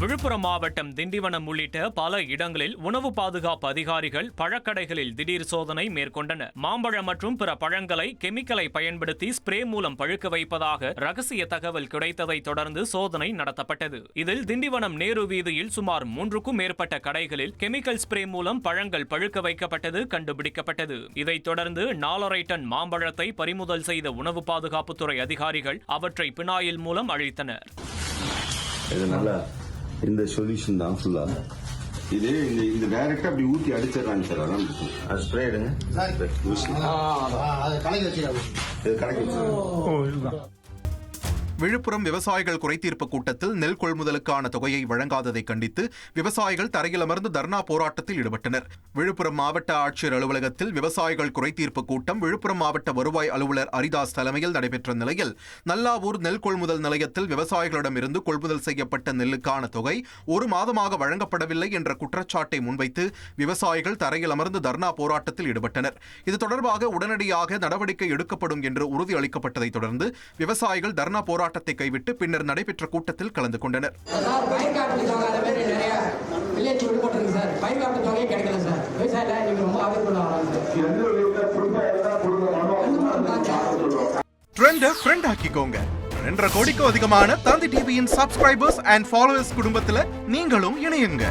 விழுப்புரம் மாவட்டம் திண்டிவனம் உள்ளிட்ட பல இடங்களில் உணவு பாதுகாப்பு அதிகாரிகள் பழக்கடைகளில் திடீர் சோதனை மேற்கொண்டனர் மாம்பழம் மற்றும் பிற பழங்களை கெமிக்கலை பயன்படுத்தி ஸ்ப்ரே மூலம் பழுக்க வைப்பதாக ரகசிய தகவல் கிடைத்ததை தொடர்ந்து சோதனை நடத்தப்பட்டது. இதில் திண்டிவனம் நேரு வீதியில் சுமார் மூன்றுக்கும் மேற்பட்ட கடைகளில் கெமிக்கல் ஸ்ப்ரே மூலம் பழங்கள் பழுக்க வைக்கப்பட்டது கண்டுபிடிக்கப்பட்டது. இதைத் தொடர்ந்து நாலரை டன் மாம்பழத்தை பறிமுதல் செய்த உணவு பாதுகாப்புத்துறை அதிகாரிகள் அவற்றை பினாயில் மூலம் அழித்தனர். இது நல்லா இந்த சொல்யூஷன் தான் ஃபுல்லா இது இந்த இந்த டைரக்டா அப்படி ஊத்தி அடிச்சிடறாங்க சார் அதான் அது ஸ்ப்ரே எடுங்க. வச்சுக்காது இது கணக்கு வச்சிருங்க. விழுப்புரம் விவசாயிகள் குறைதீர்ப்பு கூட்டத்தில் நெல் கொள்முதலுக்கான தொகையை வழங்காததை கண்டித்து விவசாயிகள் தரையில் அமர்ந்து தர்ணா போராட்டத்தில் ஈடுபட்டனர். விழுப்புரம் மாவட்ட ஆட்சியர் அலுவலகத்தில் விவசாயிகள் குறைத்தீர்ப்பு கூட்டம் விழுப்புரம் மாவட்ட வருவாய் அலுவலர் அரிதாஸ் தலைமையில் நடைபெற்ற நிலையில் நல்லாவூர் நெல் கொள்முதல் நிலையத்தில் விவசாயிகளிடமிருந்து கொள்முதல் செய்யப்பட்ட நெல்லுக்கான தொகை ஒரு மாதமாக வழங்கப்படவில்லை என்ற குற்றச்சாட்டை முன்வைத்து விவசாயிகள் தரையில் அமர்ந்து தர்ணா போராட்டத்தில் ஈடுபட்டனர். இது தொடர்பாக உடனடியாக நடவடிக்கை எடுக்கப்படும் என்று உறுதியளிக்கப்பட்டதை தொடர்ந்து விவசாயிகள் தர்ணா போராட்டத்தை கைவிட்டு பின்னர் நடைபெற்ற கூட்டத்தில் கலந்து கொண்டனர். ட்ரெண்டை ஃப்ரெண்ட் ஆக்கிக்கோங்க. ரெண்டரை கோடிக்கும் அதிகமான தந்தி டிவியின் சப்ஸ்கிரைபர்ஸ் அண்ட் ஃபாலோவர்ஸ் குடும்பத்துல நீங்களும் இணையுங்க.